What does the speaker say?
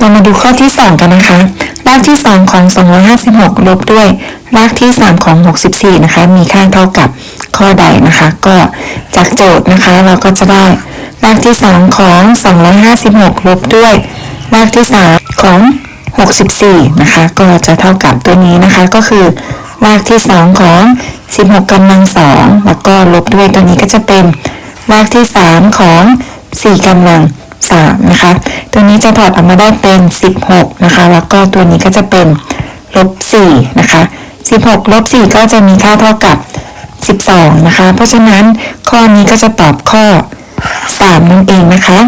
เรามาดูข้อที่ 2 กันนะคะ รากที่ 2 ของ 256 ลบด้วย รากที่ 3 ของ 64 นะคะ มีค่าเท่ากับข้อใดนะคะ ก็จากโจทย์นะคะ เราก็จะได้ รากที่ 2 ของ 256 ลบด้วย รากที่ 3 ของ 64 นะคะ ก็จะเท่ากับตัวนี้นะคะ ก็คือ รากที่ 2 ของ 16กำลัง2แล้วก็ลบด้วยตัวนี้ก็จะเป็น รากที่ 3 ของ 4กำลัง 3นะคะ ตัวนี้จะถอดออกมาได้เป็น 16 นะคะ แล้วก็ตัวนี้ก็จะเป็นลบ4นะคะ 16ลบ4ก็จะมีค่าเท่ากับ 12 นะคะ เพราะฉะนั้นข้อนี้ก็จะตอบข้อ 3 นั่นเองนะคะ